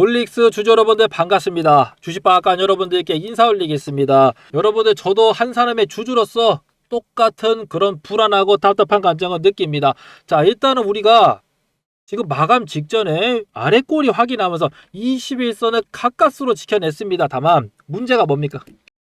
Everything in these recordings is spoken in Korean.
올릭스 주주 여러분들 반갑습니다. 주식방앗간 여러분들께 인사 올리겠습니다. 여러분들 저도 한 사람의 주주로서 똑같은 그런 불안하고 답답한 감정을 느낍니다. 자 일단은 우리가 지금 마감 직전에 아래 꼬리 확인하면서 21선을 가까스로 지켜냈습니다. 다만 문제가 뭡니까?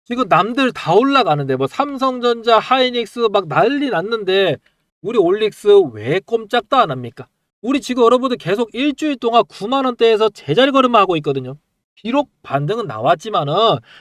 지금 남들 다 올라가는데 뭐 삼성전자, 하이닉스 막 난리 났는데 우리 올릭스 왜 꼼짝도 안 합니까? 우리 지금 여러분들 계속 일주일 동안 9만 원대에서 제자리 걸음하고 있거든요. 비록 반등은 나왔지만은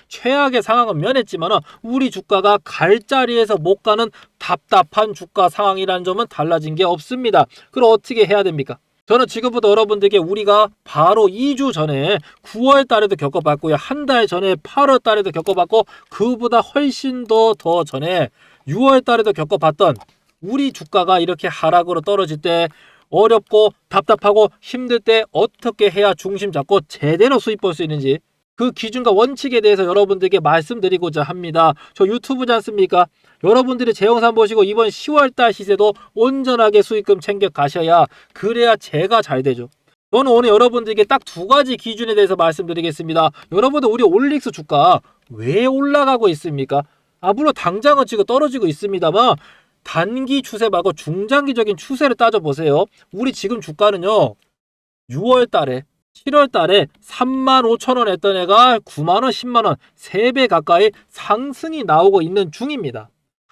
최악의 상황은 면했지만은 우리 주가가 갈 자리에서 못 가는 답답한 주가 상황이라는 점은 달라진 게 없습니다. 그럼 어떻게 해야 됩니까? 저는 지금부터 여러분들께 우리가 바로 2주 전에 9월 달에도 겪어봤고요. 한 달 전에 8월 달에도 겪어봤고 그보다 훨씬 더 더 전에 6월 달에도 겪어봤던 우리 주가가 이렇게 하락으로 떨어질 때 어렵고 답답하고 힘들 때 어떻게 해야 중심 잡고 제대로 수익 볼수 있는지 그 기준과 원칙에 대해서 여러분들께 말씀드리고자 합니다. 저 유튜브지 않습니까? 여러분들이 제 영상 보시고 이번 10월달 시세도 온전하게 수익금 챙겨 가셔야 그래야 제가 잘 되죠. 저는 오늘 여러분들에게 딱 두 가지 기준에 대해서 말씀드리겠습니다. 여러분들 우리 올릭스 주가 왜 올라가고 있습니까? 아 물론 당장은 지금 떨어지고 있습니다만 단기 추세 말고 중장기적인 추세를 따져보세요. 우리 지금 주가는요. 6월 달에 7월 달에 3만 5천 원 했던 애가 9만 원, 10만 원, 3배 가까이 상승이 나오고 있는 중입니다.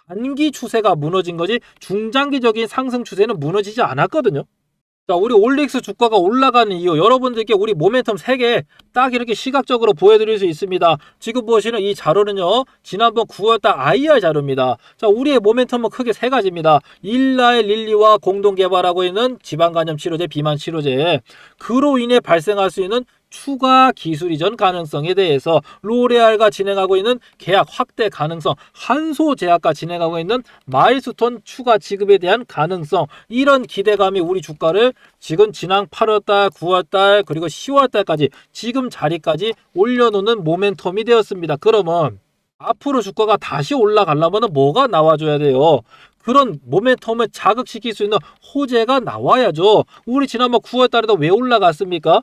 단기 추세가 무너진 거지 중장기적인 상승 추세는 무너지지 않았거든요. 자, 우리 올릭스 주가가 올라가는 이유 여러분들께 우리 모멘텀 3개 딱 이렇게 시각적으로 보여드릴 수 있습니다. 지금 보시는 이 자료는요. 지난번 9월달 IR 자료입니다. 자, 우리의 모멘텀은 크게 세 가지입니다. 일라의 릴리와 공동 개발하고 있는 지방간염 치료제, 비만 치료제. 그로 인해 발생할 수 있는 추가 기술 이전 가능성에 대해서 로레알과 진행하고 있는 계약 확대 가능성, 한소 제약과 진행하고 있는 마일스톤 추가 지급에 대한 가능성, 이런 기대감이 우리 주가를 지금 지난 8월달, 9월달, 그리고 10월달까지 지금 자리까지 올려놓는 모멘텀이 되었습니다. 그러면 앞으로 주가가 다시 올라가려면 뭐가 나와줘야 돼요? 그런 모멘텀을 자극시킬 수 있는 호재가 나와야죠. 우리 지난번 9월 달에도 왜 올라갔습니까?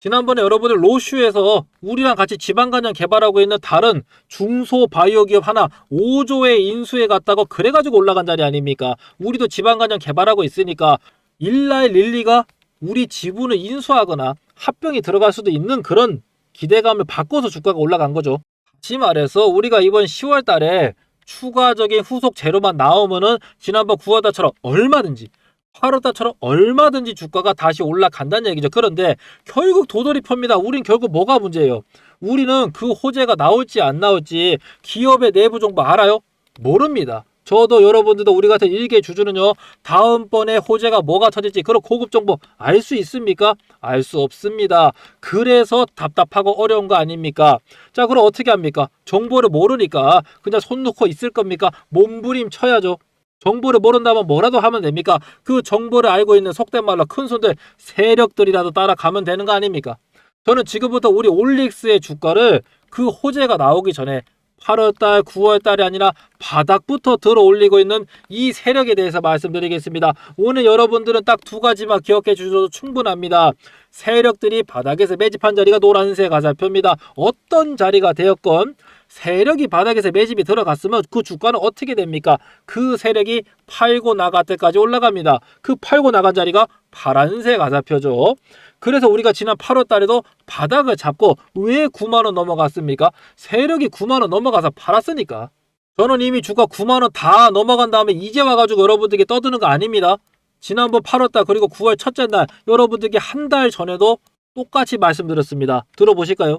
지난번에 여러분들 로슈에서 우리랑 같이 지방간염 개발하고 있는 다른 중소 바이오 기업 하나 5조에 인수해 갔다고 그래가지고 올라간 자리 아닙니까? 우리도 지방간염 개발하고 있으니까 일라의 릴리가 우리 지분을 인수하거나 합병이 들어갈 수도 있는 그런 기대감을 바꿔서 주가가 올라간 거죠. 다시 말해서 우리가 이번 10월 달에 추가적인 후속 재료만 나오면은 지난번 9월 달처럼 얼마든지 8월 달처럼 얼마든지 주가가 다시 올라간다는 얘기죠. 그런데 결국 도돌이표입니다. 우린 결국 뭐가 문제예요? 우리는 그 호재가 나올지 안 나올지 기업의 내부 정보 알아요? 모릅니다. 저도 여러분들도 우리 같은 일개 주주는요 다음번에 호재가 뭐가 터질지 그런 고급 정보 알 수 있습니까? 알 수 없습니다. 그래서 답답하고 어려운 거 아닙니까? 자 그럼 어떻게 합니까? 정보를 모르니까 그냥 손 놓고 있을 겁니까? 몸부림 쳐야죠. 정보를 모른다면 뭐라도 하면 됩니까? 그 정보를 알고 있는 속된 말로 큰 손들 세력들이라도 따라가면 되는 거 아닙니까? 저는 지금부터 우리 올릭스의 주가를 그 호재가 나오기 전에 8월달, 9월달이 아니라 바닥부터 들어 올리고 있는 이 세력에 대해서 말씀드리겠습니다. 오늘 여러분들은 딱 두 가지만 기억해 주셔도 충분합니다. 세력들이 바닥에서 매집한 자리가 노란색 가살표입니다. 어떤 자리가 되었건 세력이 바닥에서 매집이 들어갔으면 그 주가는 어떻게 됩니까? 그 세력이 팔고 나갈 때까지 올라갑니다. 그 팔고 나간 자리가 파란색 가사표죠. 그래서 우리가 지난 8월 달에도 바닥을 잡고 왜 9만 원 넘어갔습니까? 세력이 9만 원 넘어가서 팔았으니까. 저는 이미 주가 9만 원 다 넘어간 다음에 이제 와가지고 여러분들께 떠드는 거 아닙니다. 지난번 8월 달 그리고 9월 첫째 날 여러분들께 한달 전에도 똑같이 말씀드렸습니다. 들어보실까요?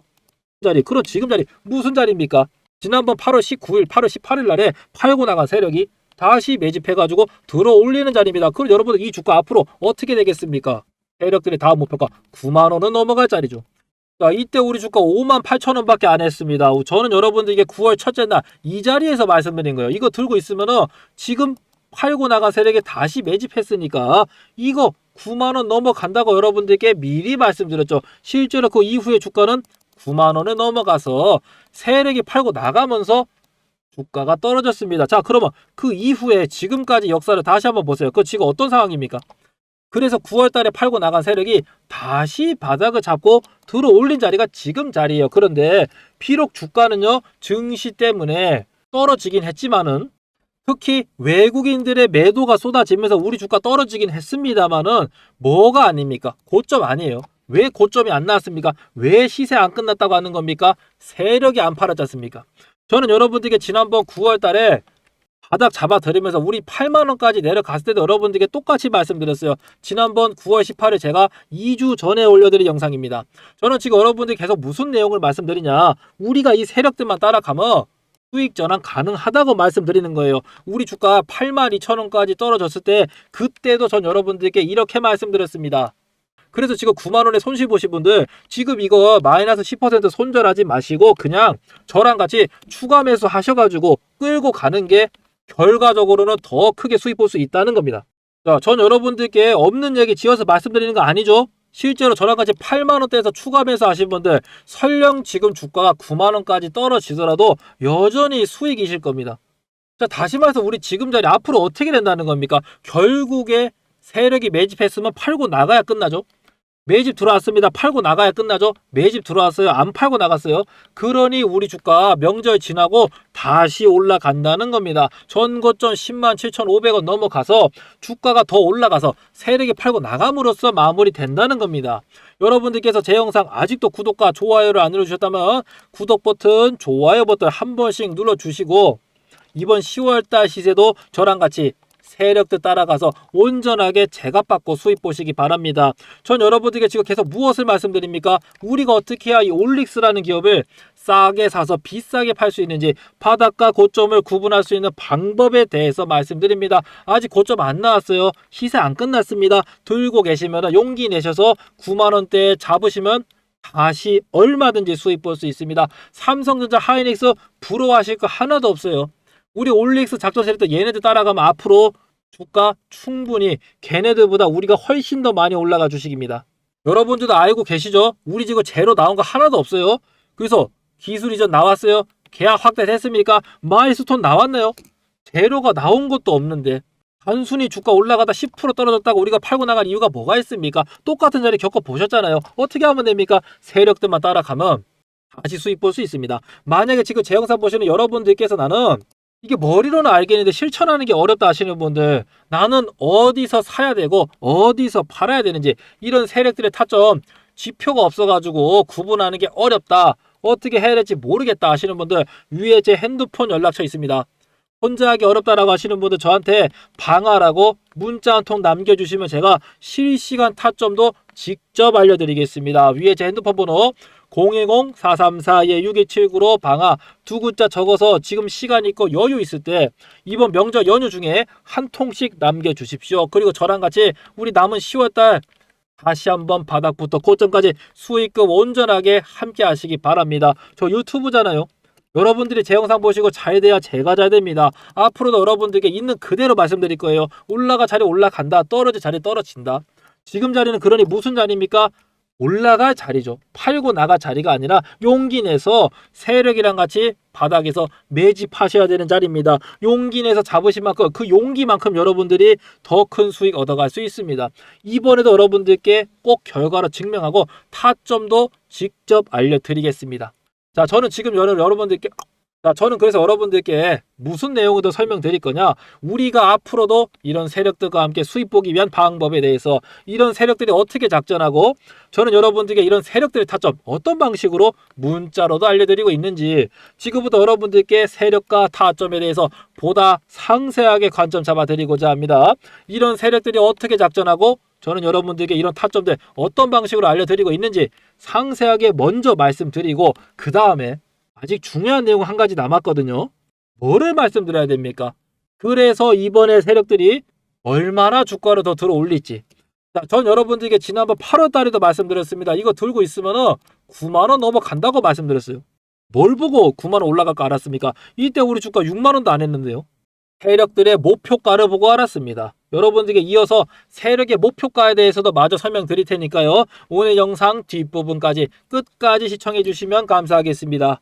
자리, 그럼 지금 자리 무슨 자리입니까? 지난번 8월 19일, 8월 18일 날에 팔고 나간 세력이 다시 매집해가지고 들어 올리는 자리입니다. 그럼 여러분들 이 주가 앞으로 어떻게 되겠습니까? 세력들이 다음 목표가 9만 원은 넘어갈 자리죠. 자, 이때 우리 주가 5만 8천 원밖에 안 했습니다. 저는 여러분들에게 9월 첫째 날 이 자리에서 말씀드린 거예요. 이거 들고 있으면은 지금 팔고 나간 세력에 다시 매집했으니까 이거 9만 원 넘어간다고 여러분들께 미리 말씀드렸죠. 실제로 그 이후에 주가는 9만 원에 넘어가서 세력이 팔고 나가면서 주가가 떨어졌습니다. 자, 그러면 그 이후에 지금까지 역사를 다시 한번 보세요. 그 지금 어떤 상황입니까? 그래서 9월 달에 팔고 나간 세력이 다시 바닥을 잡고 들어 올린 자리가 지금 자리예요. 그런데 비록 주가는요, 증시 때문에 떨어지긴 했지만은 특히 외국인들의 매도가 쏟아지면서 우리 주가 떨어지긴 했습니다만은 뭐가 아닙니까? 고점 아니에요. 왜 고점이 안 나왔습니까? 왜 시세 안 끝났다고 하는 겁니까? 세력이 안 팔았지 않습니까? 저는 여러분들께 지난번 9월 달에 바닥 잡아드리면서 우리 8만원까지 내려갔을 때도 여러분들께 똑같이 말씀드렸어요. 지난번 9월 18일 제가 2주 전에 올려드린 영상입니다. 저는 지금 여러분들이 계속 무슨 내용을 말씀드리냐. 우리가 이 세력들만 따라가면 수익 전환 가능하다고 말씀드리는 거예요. 우리 주가 8만 2천 원까지 떨어졌을 때 그때도 전 여러분들께 이렇게 말씀드렸습니다. 그래서 지금 9만 원에 손실 보신 분들 지금 이거 마이너스 10% 손절하지 마시고 그냥 저랑 같이 추가 매수 하셔가지고 끌고 가는 게 결과적으로는 더 크게 수익 볼 수 있다는 겁니다. 자, 전 여러분들께 없는 얘기 지어서 말씀드리는 거 아니죠? 실제로 저랑 같이 8만 원대에서 추가 매수 하신 분들 설령 지금 주가가 9만 원까지 떨어지더라도 여전히 수익이실 겁니다. 자, 다시 말해서 우리 지금 자리 앞으로 어떻게 된다는 겁니까? 결국에 세력이 매집했으면 팔고 나가야 끝나죠. 매집 들어왔습니다. 팔고 나가야 끝나죠. 매집 들어왔어요. 안 팔고 나갔어요. 그러니 우리 주가 명절 지나고 다시 올라간다는 겁니다. 전고점 10만 7,500원 넘어가서 주가가 더 올라가서 세력이 팔고 나감으로써 마무리 된다는 겁니다. 여러분들께서 제 영상 아직도 구독과 좋아요를 안 눌러주셨다면 구독 버튼, 좋아요 버튼 한 번씩 눌러주시고 이번 10월달 시세도 저랑 같이 세력들 따라가서 온전하게 제값받고 수익 보시기 바랍니다. 전 여러분들께 지금 계속 무엇을 말씀드립니까? 우리가 어떻게 해야 이 올릭스라는 기업을 싸게 사서 비싸게 팔 수 있는지 바닥과 고점을 구분할 수 있는 방법에 대해서 말씀드립니다. 아직 고점 안 나왔어요. 시세 안 끝났습니다. 들고 계시면 용기 내셔서 9만 원대에 잡으시면 다시 얼마든지 수익 볼수 있습니다. 삼성전자 하이닉스 부러워하실 거 하나도 없어요. 우리 올릭스 작전 세력도 얘네들 따라가면 앞으로 주가 충분히 걔네들보다 우리가 훨씬 더 많이 올라가 주식입니다. 여러분들도 알고 계시죠? 우리 지금 제로 나온 거 하나도 없어요. 그래서 기술 이전 나왔어요. 계약 확대됐습니까? 마일스톤 나왔나요? 제로가 나온 것도 없는데 단순히 주가 올라가다 10% 떨어졌다고 우리가 팔고 나갈 이유가 뭐가 있습니까? 똑같은 자리 겪어 보셨잖아요. 어떻게 하면 됩니까? 세력들만 따라가면 다시 수익 볼 수 있습니다. 만약에 지금 제 영상 보시는 여러분들께서 나는 이게 머리로는 알겠는데 실천하는 게 어렵다 하시는 분들 나는 어디서 사야 되고 어디서 팔아야 되는지 이런 세력들의 타점 지표가 없어가지고 구분하는 게 어렵다. 어떻게 해야 될지 모르겠다 하시는 분들 위에 제 핸드폰 연락처 있습니다. 혼자 하기 어렵다라고 하시는 분들 저한테 방하라고 문자 한 통 남겨주시면 제가 실시간 타점도 직접 알려드리겠습니다. 위에 제 핸드폰 번호 010-434-6279로 방아 두 글자 적어서 지금 시간 있고 여유 있을 때 이번 명절 연휴 중에 한 통씩 남겨주십시오. 그리고 저랑 같이 우리 남은 10월달 다시 한번 바닥부터 고점까지 수익금 온전하게 함께 하시기 바랍니다. 저 유튜브잖아요. 여러분들이 제 영상 보시고 잘 돼야 제가 잘 됩니다. 앞으로도 여러분들께 있는 그대로 말씀드릴 거예요. 올라가 자리 올라간다. 떨어질 자리 떨어진다. 지금 자리는 그러니 무슨 자리입니까? 올라갈 자리죠. 팔고 나갈 자리가 아니라 용기 내서 세력이랑 같이 바닥에서 매집하셔야 되는 자리입니다. 용기 내서 잡으신 만큼 그 용기만큼 여러분들이 더 큰 수익 얻어갈 수 있습니다. 이번에도 여러분들께 꼭 결과로 증명하고 타점도 직접 알려드리겠습니다. 자, 저는 지금 여러- 여러분들께 자, 저는 그래서 여러분들께 무슨 내용을 더 설명드릴 거냐? 우리가 앞으로도 이런 세력들과 함께 수익 보기 위한 방법에 대해서 이런 세력들이 어떻게 작전하고 저는 여러분들께 이런 세력들의 타점 어떤 방식으로 문자로도 알려드리고 있는지 지금부터 여러분들께 세력과 타점에 대해서 보다 상세하게 관점 잡아드리고자 합니다. 이런 세력들이 어떻게 작전하고 저는 여러분들께 이런 타점들 어떤 방식으로 알려드리고 있는지 상세하게 먼저 말씀드리고 그 다음에 아직 중요한 내용 한 가지 남았거든요. 뭐를 말씀드려야 됩니까? 그래서 이번에 세력들이 얼마나 주가를 더 들어 올릴지. 자, 전 여러분들께 지난번 8월 달에도 말씀드렸습니다. 이거 들고 있으면은 9만 원 넘어간다고 말씀드렸어요. 뭘 보고 9만 원 올라갈 거 알았습니까? 이때 우리 주가 6만 원도 안 했는데요. 세력들의 목표가를 보고 알았습니다. 여러분들께 이어서 세력의 목표가에 대해서도 마저 설명드릴 테니까요. 오늘 영상 뒷부분까지 끝까지 시청해 주시면 감사하겠습니다.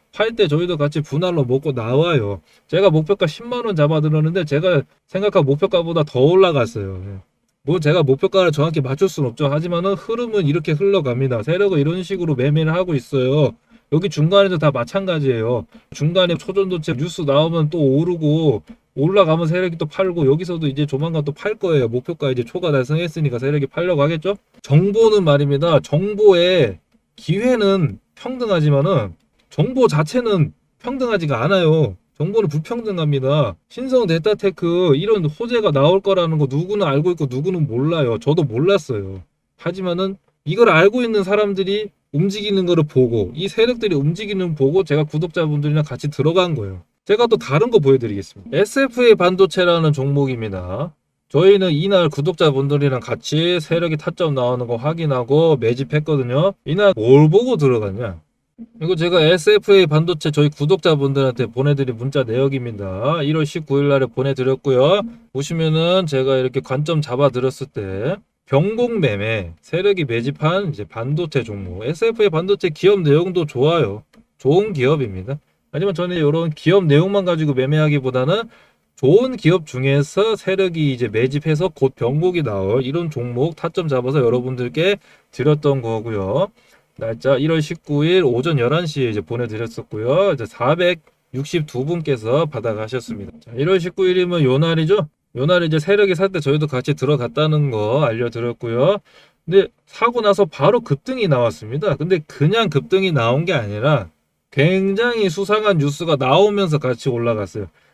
팔 때 저희도 같이 분할로 먹고 나와요. 제가 목표가 10만 원 잡아 들었는데 제가 생각한 목표가보다 더 올라갔어요. 예. 뭐 제가 목표가를 정확히 맞출 수는 없죠. 하지만은 흐름은 이렇게 흘러갑니다. 세력은 이런 식으로 매매를 하고 있어요. 여기 중간에도 다 마찬가지예요. 중간에 초전도체 뉴스 나오면 또 오르고 올라가면 세력이 또 팔고 여기서도 이제 조만간 또 팔 거예요. 목표가 이제 초과 달성했으니까 세력이 팔려고 하겠죠. 정보는 말입니다. 정보의 기회는 평등하지만은 정보 자체는 평등하지가 않아요. 정보는 불평등합니다. 신성 데이터테크 이런 호재가 나올 거라는 거 누구는 알고 있고 누구는 몰라요. 저도 몰랐어요. 하지만은 이걸 알고 있는 사람들이 움직이는 거를 보고 이 세력들이 움직이는 거 보고 제가 구독자분들이랑 같이 들어간 거예요. 제가 또 다른 거 보여드리겠습니다. SFA 반도체라는 종목입니다. 저희는 이날 구독자분들이랑 같이 세력이 타점 나오는 거 확인하고 매집했거든요. 이날 뭘 보고 들어갔냐? 이거 제가 SFA 반도체 저희 구독자분들한테 보내드린 문자 내역입니다. 1월 19일 날에 보내드렸고요. 보시면은 제가 이렇게 관점 잡아드렸을 때 경공 매매 세력이 매집한 이제 반도체 종목 SFA 반도체 기업 내용도 좋아요. 좋은 기업입니다. 하지만 저는 이런 기업 내용만 가지고 매매하기보다는 좋은 기업 중에서 세력이 이제 매집해서 곧 병목이 나올 이런 종목 타점 잡아서 여러분들께 드렸던 거고요. 날짜 1월 19일 오전 11시에 이제 보내드렸었고요. 이제 462분께서 받아가셨습니다. 자, 1월 19일이면 요 날이죠? 요 날에 이제 세력이 살 때 저희도 같이 들어갔다는 거 알려드렸고요. 근데 사고 나서 바로 급등이 나왔습니다. 근데 그냥 급등이 나온 게 아니라 굉장히 수상한 뉴스가 나오면서 같이 올라갔어요.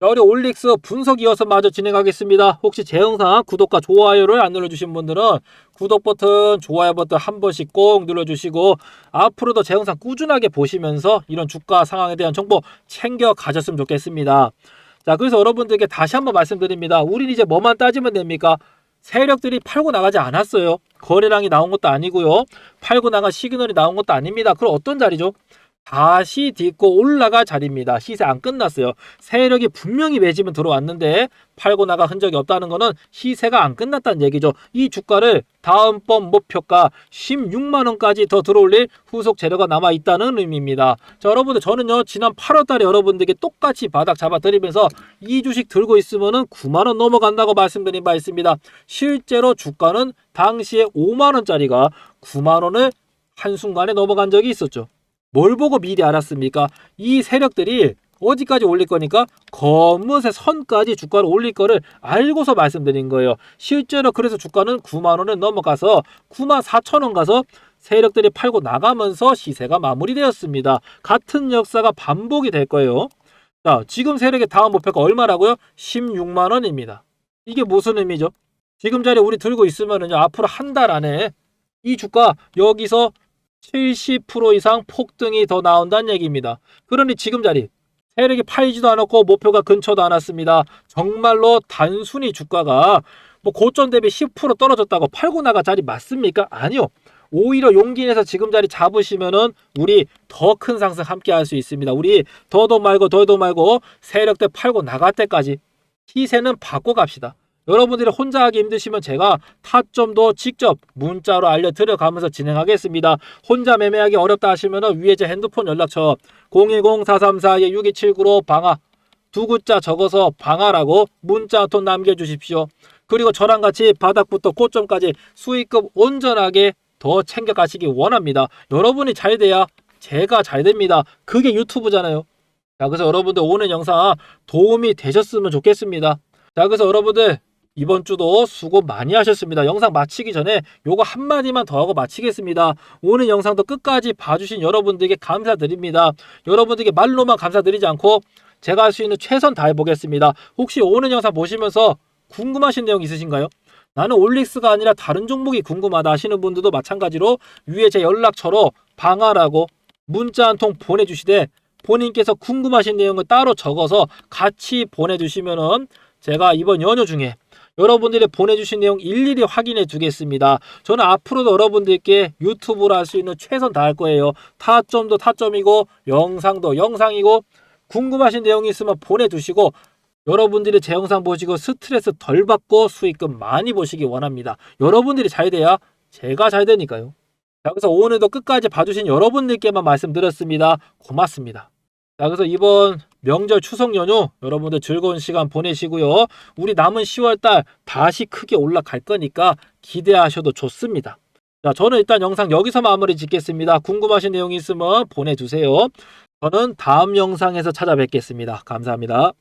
자, 우리 올릭스 분석 이어서 마저 진행하겠습니다. 혹시 제 영상 구독과 좋아요를 안 눌러주신 분들은 구독 버튼, 좋아요 버튼 한 번씩 꼭 눌러주시고 앞으로도 제 영상 꾸준하게 보시면서 이런 주가 상황에 대한 정보 챙겨 가셨으면 좋겠습니다. 자, 그래서 여러분들께 다시 한번 말씀드립니다. 우린 이제 뭐만 따지면 됩니까? 세력들이 팔고 나가지 않았어요. 거래량이 나온 것도 아니고요. 팔고 나간 시그널이 나온 것도 아닙니다. 그럼 어떤 자리죠? 다시 딛고 올라갈 자리입니다. 시세 안 끝났어요. 세력이 분명히 매집은 들어왔는데 팔고 나가 흔적이 없다는 것은 시세가 안 끝났다는 얘기죠. 이 주가를 다음번 목표가 16만 원까지 더 들어올릴 후속 재료가 남아 있다는 의미입니다. 자, 여러분들 저는요 지난 8월 달에 여러분들에게 똑같이 바닥 잡아 드리면서 이 주식 들고 있으면 은 9만 원 넘어간다고 말씀드린 바 있습니다. 실제로 주가는 당시에 5만 원짜리가 9만 원을 한순간에 넘어간 적이 있었죠. 뭘 보고 미리 알았습니까? 이 세력들이 어디까지 올릴 거니까 검은색 선까지 주가를 올릴 거를 알고서 말씀드린 거예요. 실제로 그래서 주가는 9만 원을 넘어가서 9만 4천 원 가서 세력들이 팔고 나가면서 시세가 마무리되었습니다. 같은 역사가 반복이 될 거예요. 자, 지금 세력의 다음 목표가 얼마라고요? 16만 원입니다. 이게 무슨 의미죠? 지금 자리 우리 들고 있으면은요, 앞으로 한 달 안에 이 주가 여기서 70% 이상 폭등이 더 나온다는 얘기입니다. 그러니 지금 자리 세력이 팔지도 않았고 목표가 근처도 않았습니다. 정말로 단순히 주가가 뭐 고점 대비 10% 떨어졌다고 팔고 나가 자리 맞습니까? 아니요. 오히려 용기 내서 지금 자리 잡으시면은 우리 더 큰 상승 함께 할 수 있습니다. 우리 더도 말고 더도 말고 세력들 팔고 나갈 때까지 시세는 바꿔 갑시다. 여러분들이 혼자 하기 힘드시면 제가 타점도 직접 문자로 알려드려 가면서 진행하겠습니다. 혼자 매매하기 어렵다 하시면 위에 제 핸드폰 연락처 010-434-6279로 방아 두 글자 적어서 방아라고 문자 한 통 남겨주십시오. 그리고 저랑 같이 바닥부터 고점까지 수익금 온전하게 더 챙겨가시기 원합니다. 여러분이 잘 돼야 제가 잘 됩니다. 그게 유튜브잖아요. 자, 그래서 여러분들 오늘 영상 도움이 되셨으면 좋겠습니다. 자, 그래서 여러분들 이번 주도 수고 많이 하셨습니다. 영상 마치기 전에 요거 한마디만 더 하고 마치겠습니다. 오늘 영상도 끝까지 봐주신 여러분들에게 감사드립니다. 여러분들에게 말로만 감사드리지 않고 제가 할 수 있는 최선 다해보겠습니다. 혹시 오늘 영상 보시면서 궁금하신 내용 있으신가요? 나는 올릭스가 아니라 다른 종목이 궁금하다 하시는 분들도 마찬가지로 위에 제 연락처로 방하라고 문자 한 통 보내주시되 본인께서 궁금하신 내용을 따로 적어서 같이 보내주시면은 제가 이번 연휴 중에 여러분들이 보내주신 내용 일일이 확인해 두겠습니다. 저는 앞으로도 여러분들께 유튜브로 할 수 있는 최선 다할 거예요. 타점도 타점이고 영상도 영상이고 궁금하신 내용이 있으면 보내주시고 여러분들이 제 영상 보시고 스트레스 덜 받고 수익금 많이 보시기 원합니다. 여러분들이 잘 돼야 제가 잘 되니까요. 자, 그래서 오늘도 끝까지 봐주신 여러분들께만 말씀드렸습니다. 고맙습니다. 자, 그래서 이번 명절 추석 연휴 여러분들 즐거운 시간 보내시고요. 우리 남은 10월달 다시 크게 올라갈 거니까 기대하셔도 좋습니다. 자, 저는 일단 영상 여기서 마무리 짓겠습니다. 궁금하신 내용이 있으면 보내주세요. 저는 다음 영상에서 찾아뵙겠습니다. 감사합니다.